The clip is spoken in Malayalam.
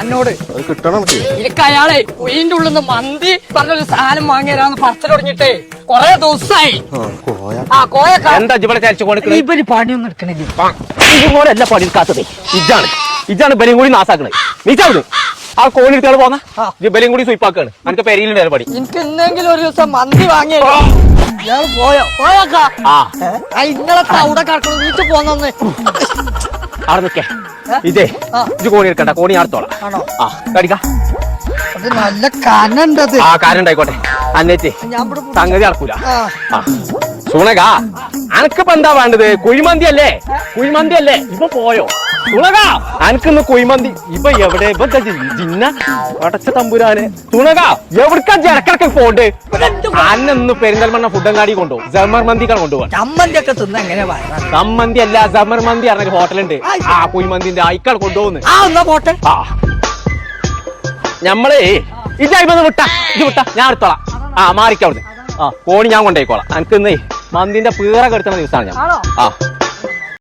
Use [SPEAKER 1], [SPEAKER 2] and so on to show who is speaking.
[SPEAKER 1] എന്നോട്
[SPEAKER 2] അത് കിട്ടണം എനിക്ക്.
[SPEAKER 1] അയാളെ ഉയിന്റെ ഉള്ളിൽ നിന്ന് മന്തി പറഞ്ഞൊരു സാധനം വാങ്ങിയതാന്ന് പറച്ചിൽ തുടങ്ങിട്ടേ കൊറേ ദിവസമായി
[SPEAKER 2] ആ കോയ.
[SPEAKER 3] എന്താ ഇവിടെ ചരിച്ചു കൊടുക്കണേ
[SPEAKER 1] ഇവർ പണിയൊന്നും എടുക്കണില്ല.
[SPEAKER 3] എല്ലാ പണിയും കാത്തതേ ഇജാണ് ഇജാണ് ബലിയും കൂടി നാസാക്കണേ നീ ചാവുന്നു ആ കോഴി എടുത്താണ് പോന്ന? ബലിയും കൂടി സ്വീപ്പാക്കാണ്. എനിക്ക് പെരിയിലുണ്ടായിരുന്നു പണി.
[SPEAKER 1] എനിക്ക് എന്തെങ്കിലും ഒരു ദിവസം മന്തി വാങ്ങിയോ പോയോ? പോയോക്ക ഇന്നലത്തെ അവിടെ കിടക്കണം വീട്ടിൽ പോന്നെ
[SPEAKER 3] അവിടെ നിൽക്കേ. ഇതേ. ഇജ്ജ് കോണി എടുക്കണ്ട കോണി അടുത്തോളാം.
[SPEAKER 1] ആണോ?
[SPEAKER 3] ആ കടിക്ക.
[SPEAKER 1] അത് നല്ല കനണ്ടത്.
[SPEAKER 3] ആ കാര്യം ഉണ്ടായിക്കോട്ടെ അന്നേറ്റ് സംഗതി നടക്കൂല.
[SPEAKER 1] ആ.
[SPEAKER 3] സുണക അനക്കിപ്പോ എന്താ വേണ്ടത്? കുഴിമന്തി അല്ലേ? കുഴിമന്തി അല്ലേ? ഇപ്പൊ പോയോ? സുണക അനക്കിന്ന് കുഴിമന്തി. ഇപ്പൊ എവിടെ? ഇപ്പൊ ജിന്ന അടച്ച തമ്പുരാന്. സുണക എവിടക്കാ ജനക്കിടക്ക് പോണ്ട്? അന്നൊന്ന് പെരിന്തൽമണ്ണ ഫുഡങ്ങാടി കൊണ്ടുപോകും ജമർ മന്തിക്കാണ് കൊണ്ടുപോകാൻ
[SPEAKER 1] ചമ്മന്തി തിന്ന് എങ്ങനെ
[SPEAKER 3] അല്ല ജമർ മന്തി പറഞ്ഞ ഹോട്ടലുണ്ട്. ആ കുഴിമന്തിന്റെ ആയിക്കാൾ കൊണ്ടുപോകുന്നു
[SPEAKER 1] ആ എന്നാ പോട്ടെ.
[SPEAKER 3] ആ. ഞമ്മളേ ഇതായിപ്പൊന്ന് വിട്ട. ഇത് വിട്ട. ഞാൻ എടുത്തോളാം. ആ മാറിക്കവിടുന്ന് ആ കോണി ഞാൻ കൊണ്ടേക്കോളാം എനിക്ക് ഇന്നേ മന്തിന്റെ പീറ കെടുത്തുന്ന ദിവസമാണ് ഞാൻ. ആ.